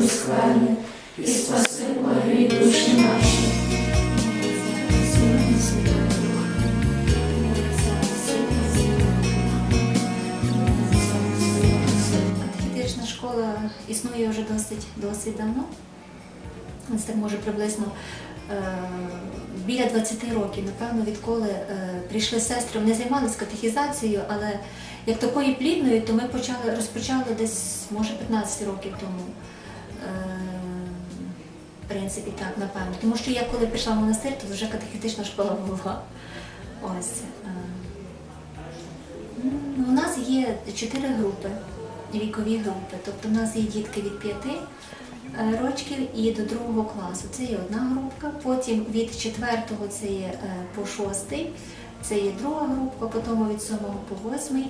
безкрайня, і спаси благі душі наші. Катехетична школа існує вже досить, досить давно. Це так може приблизно е, біля 20 років, напевно, відколи е, прийшли сестри. Вони займалися катехізацією, але як такою плідною, то ми почали, розпочали десь, може, 15 років тому. Принципі, так, напевно. Тому що я коли прийшла в монастир, то вже катехетична школа була. Ось. е. Ну, У нас є чотири групи, вікові групи. Тобто у нас є дітки від п'яти е, рочків і до другого класу. Це є одна групка. Потім від четвертого це є е, по шостий, це є друга група, потім від сьомого по восьмий.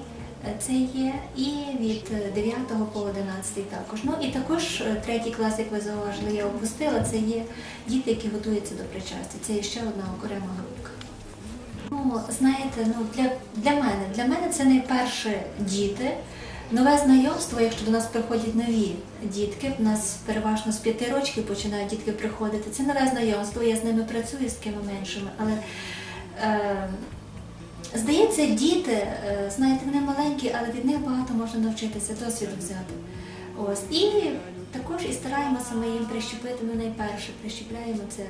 Це є і від е, 9 по 11 також. Ну і також е, третій клас, як ви зауважили, я опустила. Це є діти, які готуються до причастя. Це є ще одна окрема групка. Ну, знаєте, ну для, для мене, для мене це найперше діти. Нове знайомство, якщо до нас приходять нові дітки, в нас переважно з п'яти років починають дітки приходити. Це нове знайомство, я з ними працюю з кими меншими. Але е, здається, діти, е, знаєте, вони маленькі, але від них багато можна навчитися, досвіду взяти. Ось. І також і стараємося ми їм прищепити, ми найперше прищепляємо це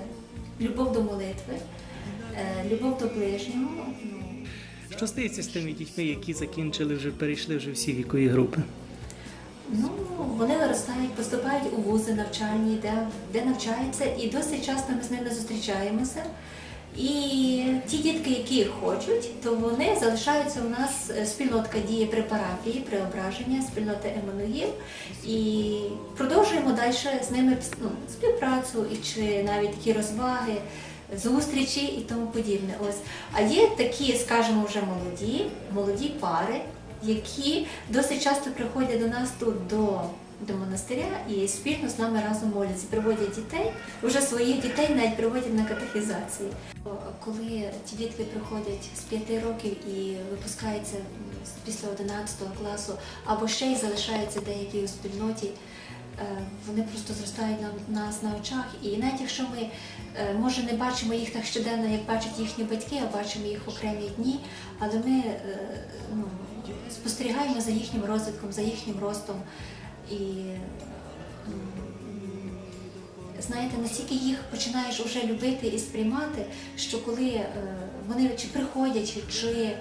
любов до молитви. Е, любов до ближнього. Ну, Що стається з тими дітьми, які закінчили вже перейшли вже всі вікові групи? ну, вони виростають, поступають у вузи навчальні, де, де навчаються, і досить часто ми з ними зустрічаємося. І ті дітки, які хочуть, то вони залишаються у нас е, спільнотка діє при парафії, преображення, спільнота Еммануїл. І продовжуємо далі з ними ну, співпрацю і чи навіть такі розваги, зустрічі і тому подібне. Ось. А є такі, скажімо, вже молоді, молоді пари, які досить часто приходять до нас тут до, до монастиря і спільно з нами разом моляться, приводять дітей, вже своїх дітей навіть приводять на катехізації. Коли ті дітки приходять з 5 років і випускаються після 11 класу, або ще й залишаються деякі у спільноті, е, вони просто зростають на нас на очах. І навіть якщо ми е, може не бачимо їх так щоденно, як бачать їхні батьки, а бачимо їх в окремі дні, але ми е, ну, спостерігаємо за їхнім розвитком, за їхнім ростом. І знаєте, настільки їх починаєш вже любити і сприймати, що коли е, вони чи приходять, чи е,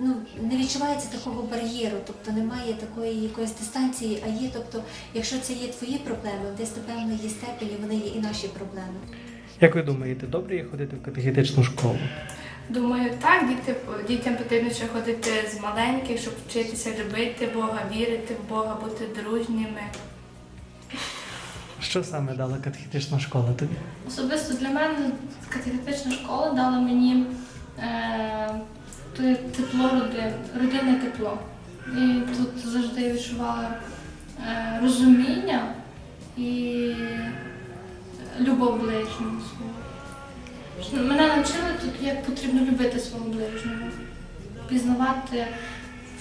ну, не відчувається такого бар'єру, тобто немає такої якоїсь дистанції, а є, тобто, якщо це є твої проблеми, десь напевно є степені, вони є і наші проблеми. Як ви думаєте, добре є ходити в катехетичну школу? Думаю, так, діти, дітям потрібно ще ходити з маленьких, щоб вчитися любити Бога, вірити в Бога, бути дружніми. Що саме дала катехетична школа тобі? Особисто для мене катехетична школа дала мені е, тепло родини, родинне тепло. І тут завжди я відчувала е, розуміння і любов ближньому свого. Мене навчили тут, як потрібно любити свого ближнього, пізнавати,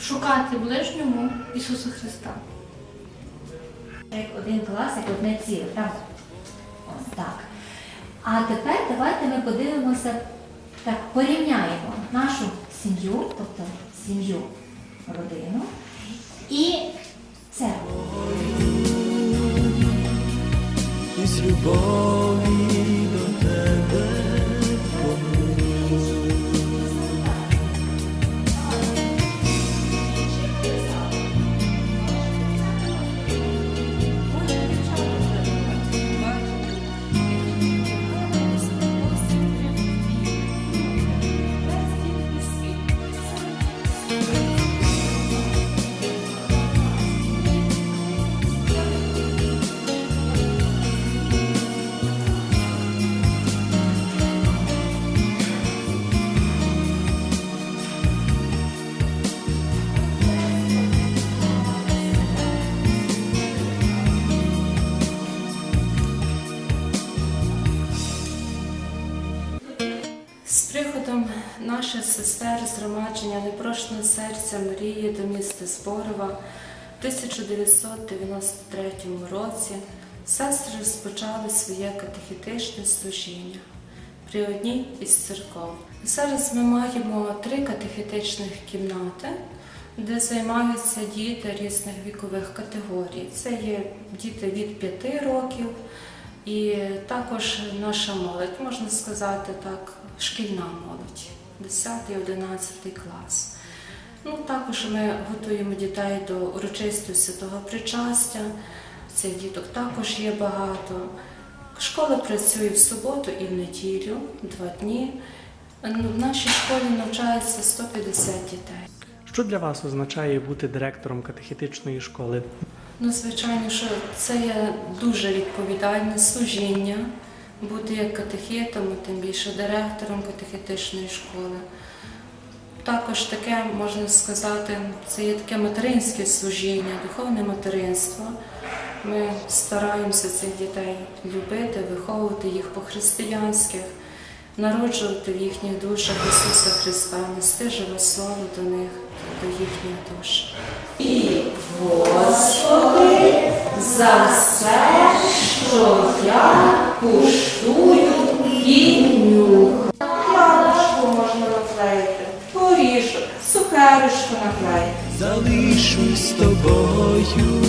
шукати ближньому Ісуса Христа. Як один клас, як одне ціле, правда? Ось так. А тепер давайте ми подивимося, так, порівняємо нашу сім'ю, тобто сім'ю, родину і церкву. З приходом наших сестер з громадження непрошене серця Марії до міста Зборова В 1993 році сестри розпочали своє катехетичне служіння при одній із церков. Зараз ми маємо три катехетичних кімнати, де займаються діти різних вікових категорій. Це є діти від 5 років, і також наша молодь, можна сказати так, шкільна молодь, 10-11 клас. Ну, також ми готуємо дітей до урочистого святого причастя. Цих діток також є багато. Школа працює в суботу і в неділю, два дні. Ну, В нашій школі навчається 150 дітей. Що для вас означає бути директором катехетичної школи? Ну, звичайно, що це є дуже відповідальне служіння, бути як катехетом, тим більше директором катехетичної школи. Також таке, можна сказати, це є таке материнське служіння, духовне материнство. Ми стараємося цих дітей любити, виховувати їх по-християнських, народжувати в їхніх душах Ісуса Христа, нести живе слово до них, до їхніх душ. За все, що я куштую і нюх. Ядочку можна наклеїти, горішок, цукерочку наклеїти. залишусь з тобою,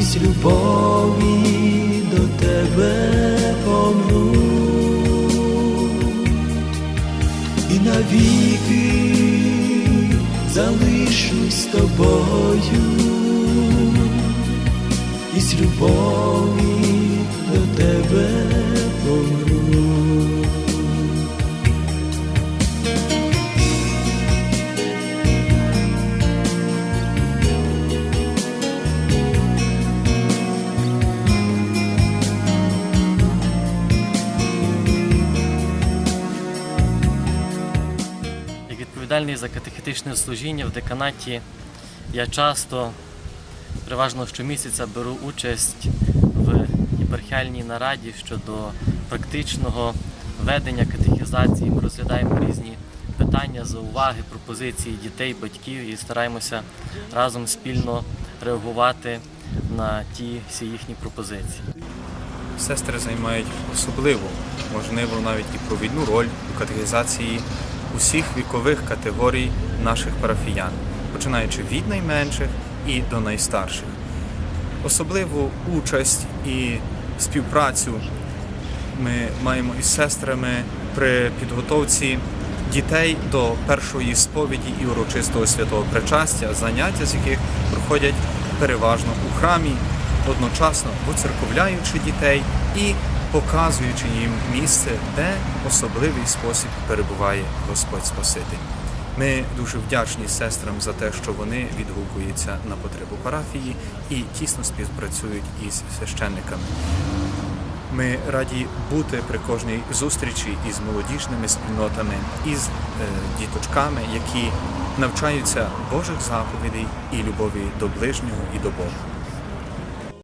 із любові до тебе помру, і навіки з тобою, із любові до тебе відповідальний за катехетичне служіння в деканаті, я часто, переважно щомісяця, беру участь в єпархіальній нараді щодо практичного ведення катехізації. Ми розглядаємо різні питання, зауваги, пропозиції дітей, батьків і стараємося разом спільно реагувати на ті всі їхні пропозиції. Сестри займають особливу, можливо, навіть і провідну роль у катехізації усіх вікових категорій наших парафіян, починаючи від найменших і до найстарших. Особливу участь і співпрацю ми маємо із сестрами при підготовці дітей до першої сповіді і урочистого святого причастя, заняття з яких проходять переважно у храмі, одночасно воцерковляючи дітей і показуючи їм місце, де особливий спосіб перебуває Господь Спаситель. Ми дуже вдячні сестрам за те, що вони відгукуються на потребу парафії і тісно співпрацюють із священниками. Ми раді бути при кожній зустрічі із молодіжними спільнотами, із е, діточками, які навчаються Божих заповідей і любові до ближнього і до Бога.